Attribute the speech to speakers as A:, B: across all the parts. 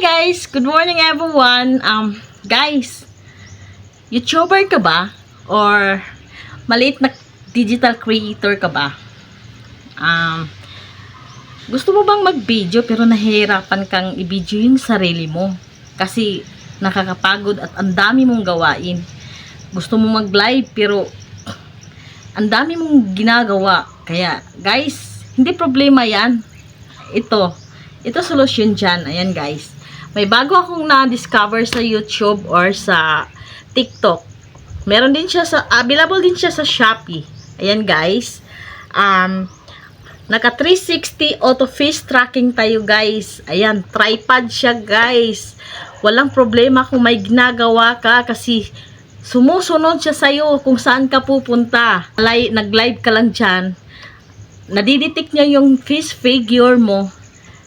A: guys! Good morning everyone! Um, guys, YouTuber ka ba? Or maliit na digital creator ka ba? Um, gusto mo bang mag-video pero nahihirapan kang i-video yung sarili mo? Kasi nakakapagod at ang dami mong gawain. Gusto mo mag-live pero ang dami mong ginagawa. Kaya, guys, hindi problema yan. Ito, ito solusyon dyan. Ayan, guys. May bago akong na-discover sa YouTube or sa TikTok. Meron din siya sa, available din siya sa Shopee. Ayan, guys. Um, naka 360 auto face tracking tayo, guys. Ayan, tripod siya, guys. Walang problema kung may ginagawa ka kasi sumusunod siya sa'yo kung saan ka pupunta. Li- Nag-live ka lang dyan. Nadidetect niya yung face figure mo.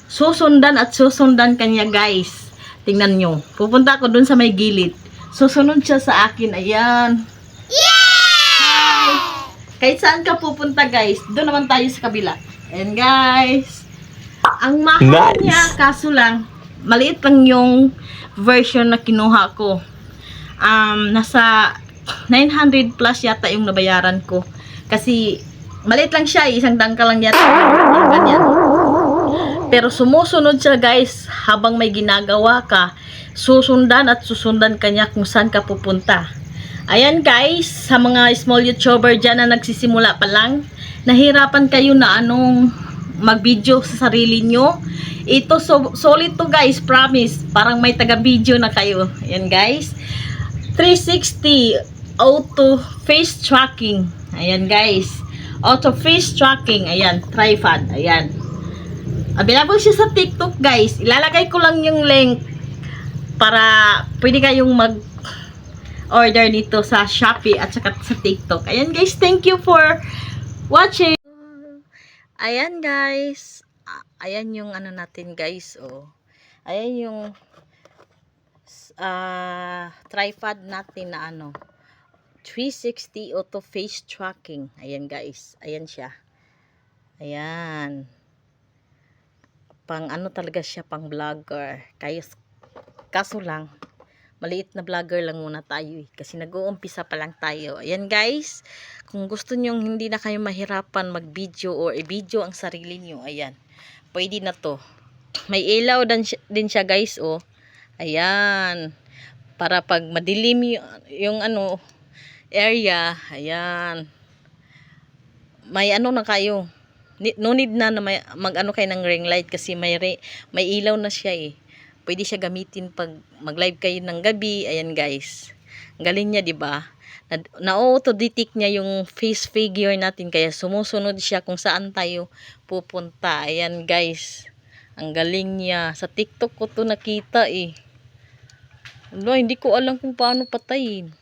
A: Susundan at susundan kanya guys. Tingnan nyo. Pupunta ako dun sa may gilid. Susunod siya sa akin. Ayan. Hi! Kahit saan ka pupunta guys. Doon naman tayo sa kabila. Ayan guys. Ang mahal
B: Nice.
A: niya kaso lang maliit lang yung version na kinuha ko. Um, nasa 900 plus yata yung nabayaran ko. Kasi maliit lang siya, eh. isang dangka lang yata. Ganyan. Pero sumusunod siya guys habang may ginagawa ka. Susundan at susundan ka niya kung saan ka pupunta. Ayan guys, sa mga small YouTuber dyan na nagsisimula pa lang, nahirapan kayo na anong mag-video sa sarili nyo. Ito, so, solid to guys, promise. Parang may taga-video na kayo. Ayan guys. 360 auto face tracking. Ayan guys. Auto face tracking. Ayan, tripod. Ayan. Available siya sa TikTok guys. Ilalagay ko lang yung link para pwede kayong mag order nito sa Shopee at saka sa TikTok. Ayan guys, thank you for watching. Ayan guys. Ayan yung ano natin guys, oh. Ayan yung ah tripod natin na ano 360 auto face tracking. Ayan guys. Ayan siya. Ayan. Pang ano talaga siya, pang vlogger. Kaya, kaso lang, maliit na vlogger lang muna tayo eh. Kasi nag-uumpisa pa lang tayo. Ayan guys, kung gusto nyong hindi na kayo mahirapan mag-video or i-video ang sarili nyo, ayan, pwede na to. May ilaw din siya, din siya guys, oh. Ayan. Para pag madilim yung, yung ano, area, ayan. May ano na kayo. No need na na mag-ano kayo ng ring light kasi may, re, may ilaw na siya eh. Pwede siya gamitin pag mag-live kayo ng gabi. Ayan guys. Galing niya, di ba? Na- Na-auto-detect niya yung face figure natin kaya sumusunod siya kung saan tayo pupunta. Ayan guys. Ang galing niya. Sa TikTok ko to nakita eh. Wala, hindi ko alam kung paano patayin.